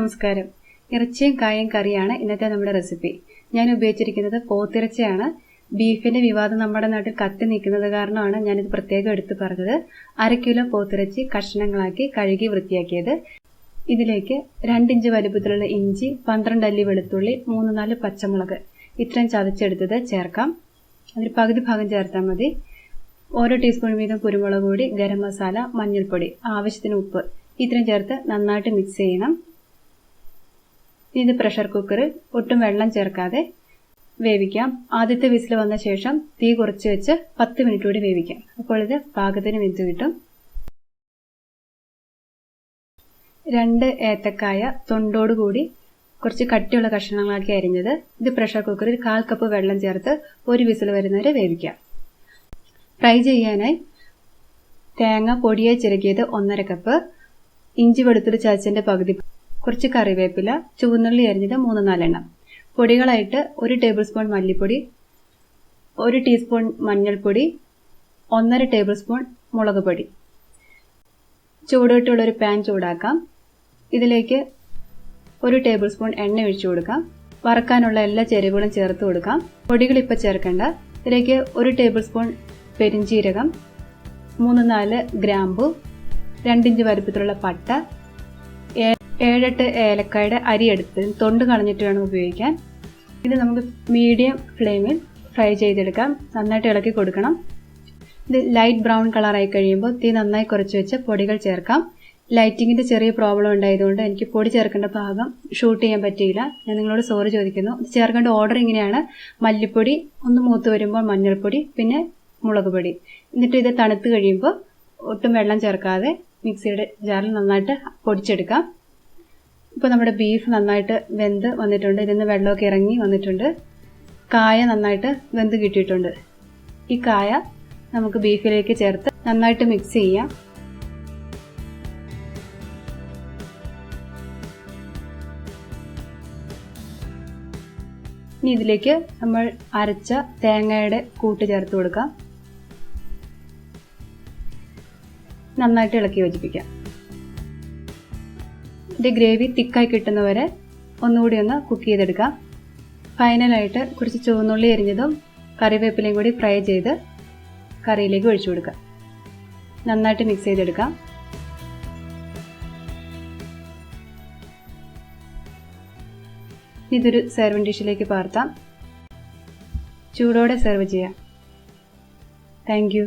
നമസ്കാരം. ഇറച്ചിയും കായും കറിയാണ് ഇന്നത്തെ നമ്മുടെ റെസിപ്പി ഞാൻ ഉപയോഗിച്ചിരിക്കുന്നത് പോത്തിറച്ചിയാണ്. ബീഫിന്റെ വിവാദം നമ്മുടെ നാട്ടിൽ കത്തി നിൽക്കുന്നത് കാരണമാണ് ഞാനിത് പ്രത്യേകം എടുത്തു പറഞ്ഞത്. അര കിലോ പോത്തിറച്ചി കഷ്ണങ്ങളാക്കി കഴുകി വൃത്തിയാക്കിയത്. ഇതിലേക്ക് രണ്ടിഞ്ച് വലുപ്പത്തിലുള്ള ഇഞ്ചി പന്ത്രണ്ട് അല്ലി വെളുത്തുള്ളി മൂന്ന് നാല് പച്ചമുളക്. ഇത്രയും ചതച്ചെടുത്തത് ചേർക്കാം. അതിൽ പകുതി ഭാഗം ചേർത്താൽ മതി. ഓരോ ടീസ്പൂൺ വീതം കുരുമുളക് പൊടി ഗരം മസാല മഞ്ഞൾപ്പൊടി ആവശ്യത്തിന് ഉപ്പ്. ഇത്രയും ചേർത്ത് നന്നായിട്ട് മിക്സ് ചെയ്യണം. ഇത് പ്രഷർ കുക്കറിൽ ഒട്ടും വെള്ളം ചേർക്കാതെ വേവിക്കാം. ആദ്യത്തെ വിസിൽ വന്ന ശേഷം തീ കുറച്ച് വെച്ച് പത്ത് മിനിറ്റ് കൂടി വേവിക്കാം. അപ്പോൾ ഇത് പാകത്തിന് വെന്ത് കിട്ടും. രണ്ട് ഏത്തക്കായ തൊണ്ടോടുകൂടി കുറച്ച് കട്ടിയുള്ള കഷ്ണങ്ങളാക്കി അരിഞ്ഞത് ഇത് പ്രഷർ കുക്കറിൽ കാൽ കപ്പ് വെള്ളം ചേർത്ത് ഒരു വിസിൽ വരുന്നവരെ വേവിക്കാം. ഫ്രൈ ചെയ്യാനായി തേങ്ങ പൊടിയായി ചിരകിയത് ഒന്നര കപ്പ് ഇഞ്ചി വെളുത്തുള്ളി ചതച്ചതിന്റെ പകുതി കുറച്ച് കറിവേപ്പില ചുവന്നുള്ളി അരിഞ്ഞത് മൂന്ന് നാലെണ്ണം. പൊടികളായിട്ട് ഒരു ടേബിൾ സ്പൂൺ മല്ലിപ്പൊടി ഒരു ടീസ്പൂൺ മഞ്ഞൾപ്പൊടി ഒന്നര ടേബിൾ സ്പൂൺ മുളക് പൊടി. ചൂടോട്ടുള്ളൊരു പാൻ ചൂടാക്കാം. ഇതിലേക്ക് ഒരു ടേബിൾ സ്പൂൺ എണ്ണ ഒഴിച്ചു കൊടുക്കാം. വറക്കാനുള്ള എല്ലാ ചേരുവകളും ചേർത്ത് കൊടുക്കാം. പൊടികൾ ഇപ്പോൾ ചേർക്കേണ്ട. ഇതിലേക്ക് ഒരു ടേബിൾ സ്പൂൺ പെരിഞ്ചീരകം മൂന്ന് നാല് ഗ്രാമ്പു രണ്ടിഞ്ച് വലുപ്പത്തിലുള്ള പട്ട ഏഴെട്ട് ഏലക്കായുടെ അരി എടുത്ത് തൊണ്ട് കളഞ്ഞിട്ട് വേണം ഉപയോഗിക്കാൻ. ഇത് നമുക്ക് മീഡിയം ഫ്ലെയിമിൽ ഫ്രൈ ചെയ്തെടുക്കാം. നന്നായിട്ട് ഇളക്കി കൊടുക്കണം. ഇത് ലൈറ്റ് ബ്രൗൺ കളറായി കഴിയുമ്പോൾ തീ നന്നായി കുറച്ച് വെച്ച് പൊടികൾ ചേർക്കാം. ലൈറ്റിങ്ങിന്റെ ചെറിയ പ്രോബ്ലം ഉണ്ടായതുകൊണ്ട് എനിക്ക് പൊടി ചേർക്കേണ്ട ഭാഗം ഷൂട്ട് ചെയ്യാൻ പറ്റിയില്ല. ഞാൻ നിങ്ങളോട് സോറി ചോദിക്കുന്നു. ഇത് ചേർക്കേണ്ട ഓർഡർ ഇങ്ങനെയാണ്. മല്ലിപ്പൊടി ഒന്ന് മൂത്ത് വരുമ്പോൾ മഞ്ഞൾപ്പൊടി പിന്നെ മുളക് പൊടി. എന്നിട്ട് ഇത് തണുത്ത് കഴിയുമ്പോൾ ഒട്ടും വെള്ളം ചേർക്കാതെ മിക്സിയുടെ ജാറിൽ നന്നായിട്ട് പൊടിച്ചെടുക്കാം. ഇപ്പോൾ നമ്മുടെ ബീഫ് നന്നായിട്ട് വെന്ത് വന്നിട്ടുണ്ട്. ഇതിൽ നിന്ന് വെള്ളമൊക്കെ ഇറങ്ങി വന്നിട്ടുണ്ട്. കായ നന്നായിട്ട് വെന്ത് കിട്ടിയിട്ടുണ്ട്. ഈ കായ നമുക്ക് ബീഫിലേക്ക് ചേർത്ത് നന്നായിട്ട് മിക്സ് ചെയ്യാം. ഇനി ഇതിലേക്ക് നമ്മൾ അരച്ച തേങ്ങയുടെ കൂട്ട് ചേർത്ത് കൊടുക്കാം. നന്നായിട്ട് ഇളക്കി യോജിപ്പിക്കാം. ഇത് ഗ്രേവി തിക്കായി കിട്ടുന്നവരെ ഒന്നുകൂടി ഒന്ന് കുക്ക് ചെയ്തെടുക്കാം. ഫൈനലായിട്ട് കുറച്ച് ചുവന്നുള്ളി എരിഞ്ഞതും കറിവേപ്പിലയും കൂടി ഫ്രൈ ചെയ്ത് കറിയിലേക്ക് ഒഴിച്ചു കൊടുക്കുക നന്നായിട്ട് മിക്സ് ചെയ്തെടുക്കാം. ഇതൊരു സെർവിങ് ഡിഷിലേക്ക് പാർത്താം. ചൂടോടെ സെർവ് ചെയ്യാം. താങ്ക്